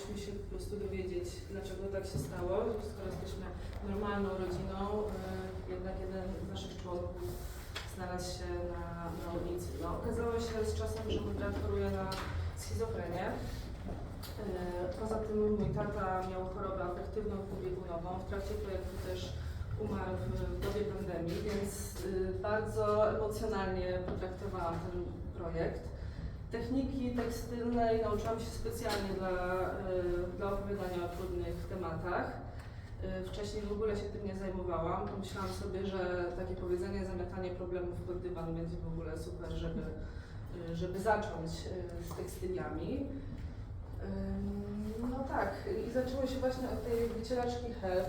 chciałyśmy się po prostu dowiedzieć, dlaczego tak się stało, skoro jesteśmy normalną rodziną, y, jednak jeden z naszych członków znalazł się na, na ulicy. No, okazało się z czasem, że brat choruje na schizofrenię. Y, Poza tym mój tata miał chorobę afektywną pobiegunową. W trakcie projektu też umarł w dobie pandemii, więc y, bardzo emocjonalnie potraktowałam ten projekt. Techniki tekstylnej nauczyłam się specjalnie dla, y, dla opowiadania o trudnych tematach. Y, Wcześniej w ogóle się tym nie zajmowałam. Pomyślałam sobie, że takie powiedzenie zamiatanie problemów pod dywan będzie w ogóle super, żeby, y, żeby zacząć z tekstyliami. No tak, i zaczęło się właśnie od tej wycieraczki HELP,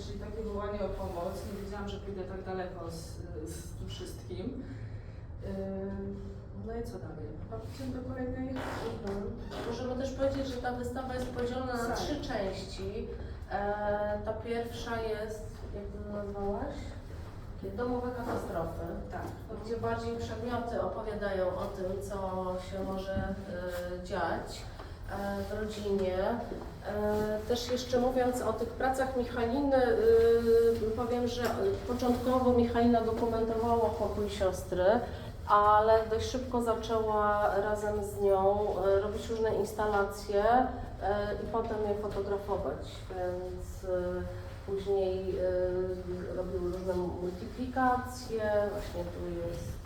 czyli takie wołanie o pomoc. Nie wiedziałam, że pójdę tak daleko z, z tym wszystkim. No i co dalej? Chodźmy do kolejnej. Mhm. Możemy też powiedzieć, że ta wystawa jest podzielona na trzy części. E, ta pierwsza jest, jak to nazwałaś? Domowe katastrofy, Tak. gdzie bardziej przedmioty opowiadają o tym, co się może e, dziać e, w rodzinie. E, Też jeszcze mówiąc o tych pracach Michaliny, e, powiem, że początkowo Michalina dokumentowała pokój siostry, ale dość szybko zaczęła razem z nią e, robić różne instalacje e, i potem je fotografować, więc e, później e, robił różne multiplikacje, właśnie tu jest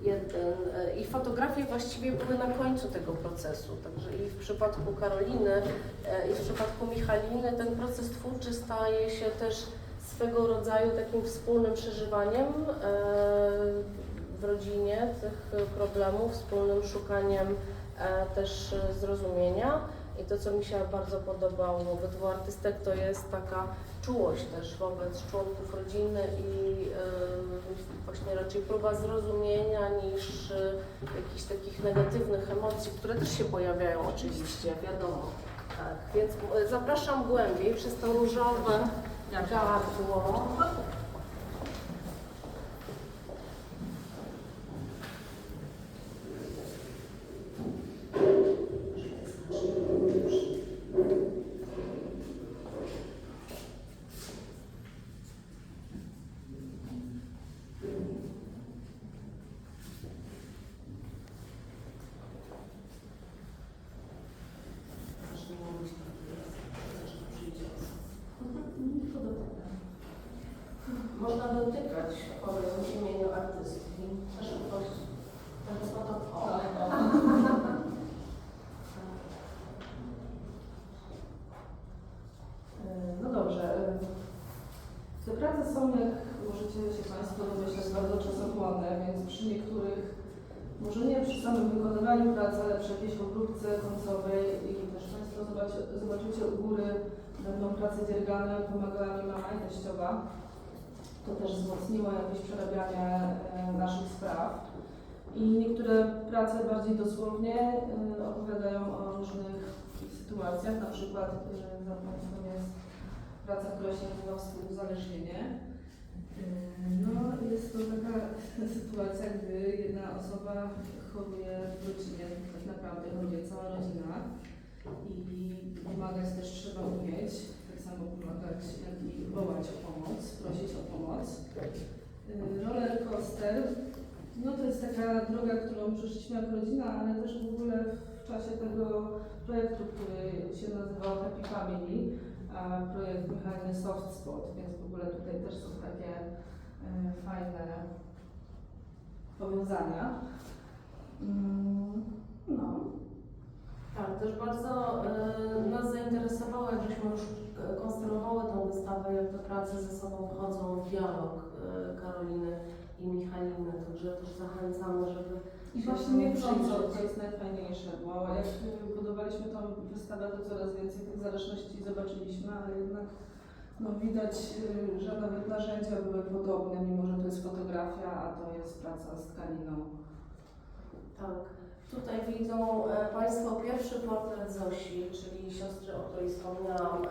jeden i fotografie właściwie były na końcu tego procesu, także i w przypadku Karoliny i w przypadku Michaliny ten proces twórczy staje się też swego rodzaju takim wspólnym przeżywaniem tych problemów, wspólnym szukaniem e, też e, zrozumienia. I to, co mi się bardzo podobało w obydwu artystek, to jest taka czułość też wobec członków rodziny i e, właśnie raczej próba zrozumienia niż e, jakichś takich negatywnych emocji, które też się pojawiają oczywiście, wiadomo. Tak, więc e, zapraszam głębiej przez to różowe gardło. Powiem w imieniu artystki. Też ktoś, ten foto... O, E, No dobrze. e, Te prace są, jak możecie się Państwo domyśleć, bardzo czasochłonne, więc przy niektórych, może nie przy samym wykonywaniu pracy, ale przy jakiejś obróbce końcowej i też Państwo zobaczy, zobaczycie u góry będą prace dziergane, pomagała mi mama i teściowa. To też wzmocniło jakieś przerabianie e, naszych spraw. I niektóre prace bardziej dosłownie e, opowiadają o różnych sytuacjach, na przykład e, za Państwem jest praca, która się nazywa Współuzależnienie. No, jest to taka sytuacja, gdy jedna osoba choruje w rodzinie, tak naprawdę choruje cała rodzina i pomagać też trzeba umieć, tak samo pomagać, jak i wołać o pomoc, prosić o pomoc. E, No to jest taka droga, którą przeszliśmy jako rodzina, ale też w ogóle w czasie tego projektu, który się nazywał Happy Family, a projekt Mechalny Soft Spot, więc w ogóle tutaj też są takie e, fajne powiązania. Mm, No, Tak, też bardzo e, nas zainteresowało, jak żeśmy już konstruowały tą wystawę, jak te prace ze sobą wchodzą w dialog e, Karoliny i Także też zachęcamy, żeby I właśnie nie przyjrzeć. to jest najfajniejsze, bo jak budowaliśmy tą wystawę, to coraz więcej tych zależności zobaczyliśmy, ale jednak no, widać, y, że nawet narzędzia były podobne, mimo że to jest fotografia, a to jest praca z tkaniną. Tak. Tutaj widzą e, Państwo pierwszy portret Zosi, czyli siostry, o której wspomniałam,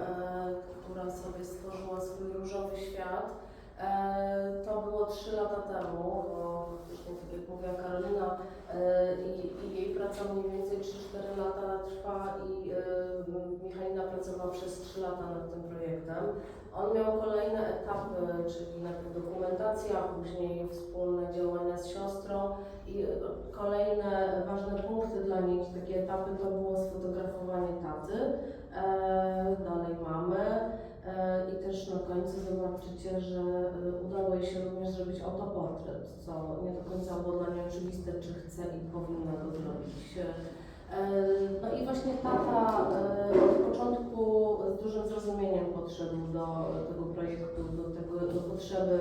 która sobie stworzyła swój różowy świat. E, to było 3 lata temu, bo właśnie tak jak mówiła Karolina, e, i, i jej praca mniej więcej 3-4 lata trwa i e, pracował przez 3 lata nad tym projektem. On miał kolejne etapy, czyli najpierw dokumentacja, później wspólne działania z siostrą i kolejne ważne punkty dla niej, takie etapy to było sfotografowanie taty, dalej mamy i też na końcu zobaczycie, że e, udało jej się również zrobić autoportret, co nie do końca było dla niej oczywiste, czy chce i powinna go zrobić. E, No i właśnie tata e, od początku z dużym zrozumieniem podszedł do tego projektu, do, tego, do potrzeby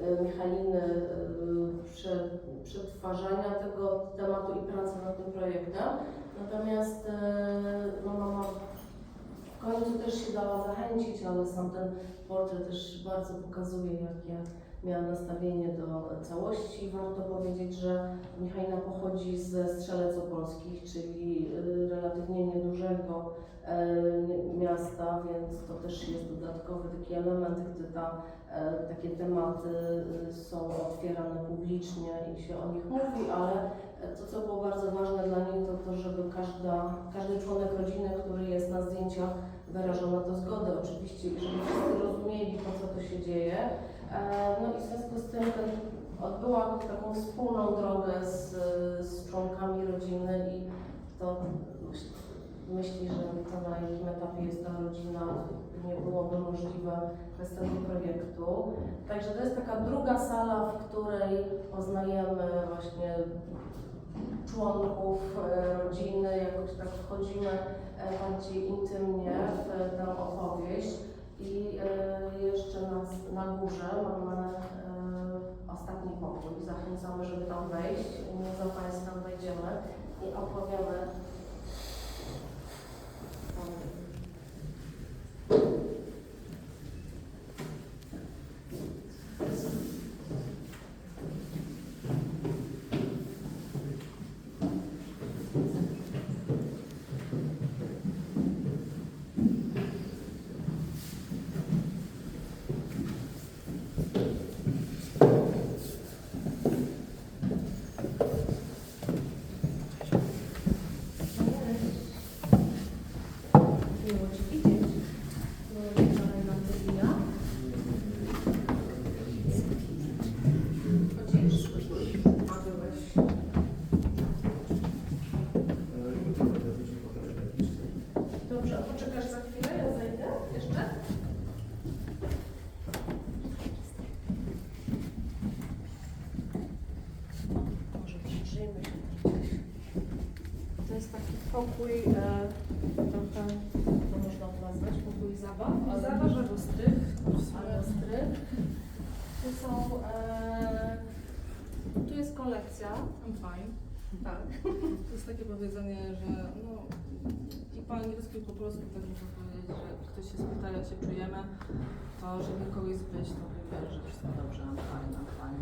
e, Michaliny e, prze, przetwarzania tego tematu i pracy nad tym projektem. Natomiast e, mama końcu też się dała zachęcić, ale sam ten portret też bardzo pokazuje, jakie miała nastawienie do całości. Warto powiedzieć, że Michalina pochodzi ze Strzelec Opolskich, czyli y, relatywnie niedużego e, miasta, więc to też jest dodatkowy taki element, gdy ta, e, takie tematy y, są otwierane publicznie i się o nich mówi, ale to, co było bardzo ważne dla niej, to to, żeby każda, każdy członek rodziny, który jest na zdjęciach, wyrażał na to zgodę oczywiście żeby wszyscy rozumieli, po co to się dzieje. E, No i w związku z tym ten, odbyła taką wspólną drogę z, z członkami rodziny i to myśl, myśli, że to na jakim etapie jest ta rodzina nie byłoby możliwe bez tego projektu. Także to jest taka druga sala, w której poznajemy właśnie członków e, rodziny, jakoś tak wchodzimy e, bardziej intymnie w tę opowieść. I e, jeszcze na, na górze mamy ostatni pokój. Zachęcamy, żeby tam wejść. My za Państwem wejdziemy i opowiemy. Miło Cię widzieć. Byłeś wczoraj na Tybija. Chodzisz? A byłeś? Dobrze, a poczekasz za chwilę, ja zajdę jeszcze? Może przyjrzyjmy się gdzieś. To jest taki pokój, e, trochę, to można nazwać, pokój zabaw, ale Zabaw albo strych. albo strych. Tu są, e, tu jest kolekcja. I'm fine. Tak. To jest takie powiedzenie, że no i po angielsku i po polsku tak można powiedzieć, że jak ktoś się spyta jak się czujemy, to żeby kogoś zbyć, to wie, że wszystko dobrze, I'm fine, I'm fine.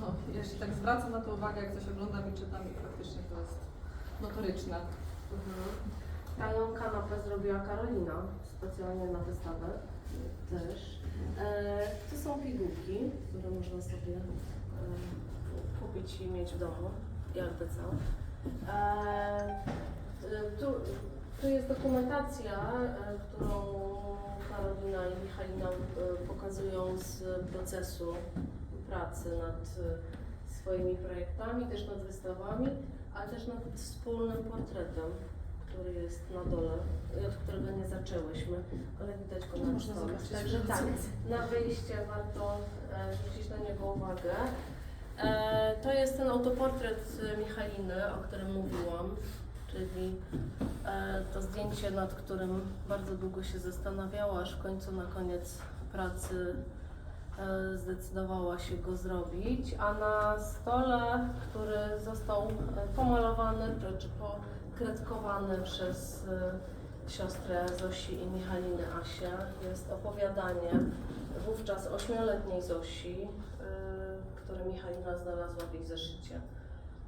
No, ja się tak zwracam na to uwagę, jak coś oglądam i czytam i praktycznie to jest notoryczne. Mhm. Taną kanapę zrobiła Karolina, specjalnie na wystawę też. E, to są pigułki, które można sobie e, kupić i mieć w domu, jakby co. E, e, tu, tu jest dokumentacja, e, którą Karolina i Michalina e, pokazują z procesu pracy nad e, swoimi projektami, też nad wystawami, ale też nad wspólnym portretem, który jest na dole, od którego nie zaczęłyśmy, ale widać go na stole. Także tak, na wyjście warto e, zwrócić na niego uwagę. E, to jest ten autoportret e, Michaliny, o którym mówiłam, czyli to zdjęcie, nad którym bardzo długo się zastanawiała, aż w końcu na koniec pracy zdecydowała się go zrobić, a na stole, który został e, pomalowany czy, czy pokredkowany przez e, siostrę Zosi i Michaliny Asię, jest opowiadanie wówczas ośmioletniej Zosi, które Michalina znalazła w jej zeszycie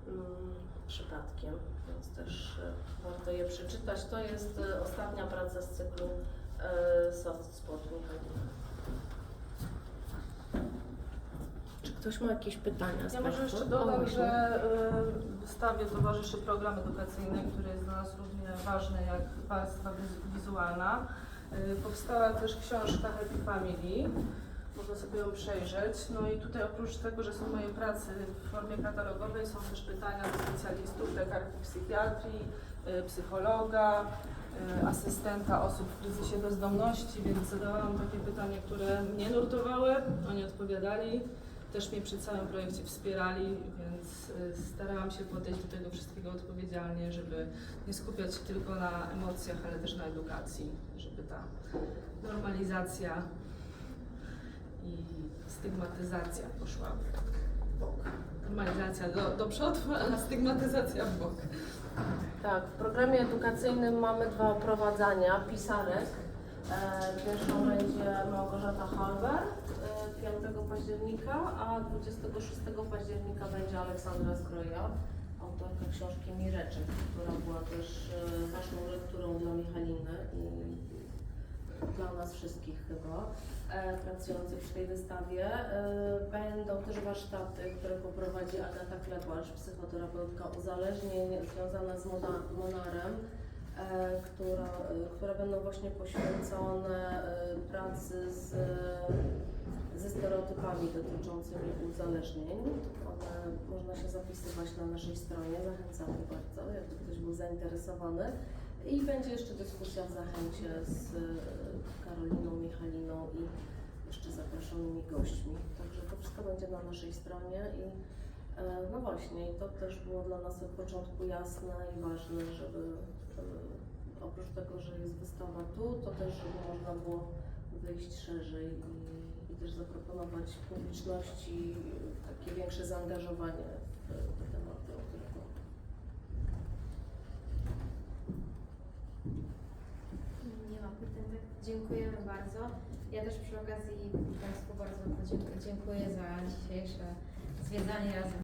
mm, przypadkiem, więc też warto je przeczytać. To jest ostatnia praca z cyklu Soft Spot Michalina. Czy ktoś ma jakieś pytania? Ja może jeszcze dodam, że wystawie towarzyszy program edukacyjny, który jest dla nas równie ważny jak warstwa wiz- wizualna. Y, Powstała też książka Happy Family. Można sobie ją przejrzeć. No i tutaj oprócz tego, że są moje prace w formie katalogowej, są też pytania do specjalistów, lekarki psychiatrii, y, psychologa, y, asystenta osób w kryzysie bezdomności, więc zadawałam takie pytania, które mnie nurtowały, oni odpowiadali. Też mnie przy całym projekcie wspierali, więc y, starałam się podejść do tego wszystkiego odpowiedzialnie, żeby nie skupiać się tylko na emocjach, ale też na edukacji, żeby ta normalizacja i stygmatyzacja poszła w bok. Normalizacja do, do przodu, a stygmatyzacja w bok. Tak, w programie edukacyjnym mamy dwa oprowadzania pisarek. E, Pierwszą będzie Małgorzata Halber 5 października, a 26 października będzie Aleksandra Zbroja, autorka książki Mireczek, która była też e, ważną lekturą dla Michaliny i dla nas wszystkich chyba e, pracujących przy tej wystawie. E, Będą też warsztaty, które poprowadzi Agata Klepacz, psychoterapeutka uzależnień związana z Mona- Monarem, e, która, e, które będą właśnie poświęcone e, pracy z, ze stereotypami dotyczącymi uzależnień. One można się zapisywać na naszej stronie, zachęcamy bardzo, jakby ktoś był zainteresowany. I będzie jeszcze dyskusja w Zachęcie z e, Karoliną, Michaliną i jeszcze zaproszonymi gośćmi. Także to wszystko będzie na naszej stronie i e, no właśnie, to też było dla nas od początku jasne i ważne, żeby oprócz tego, że jest wystawa tu, to też żeby można było wyjść szerzej i, i też zaproponować publiczności takie większe zaangażowanie w te tematy. Nie ma pytań, tak dziękujemy bardzo. Ja też przy okazji Państwu bardzo dziękuję za dzisiejsze zwiedzanie razem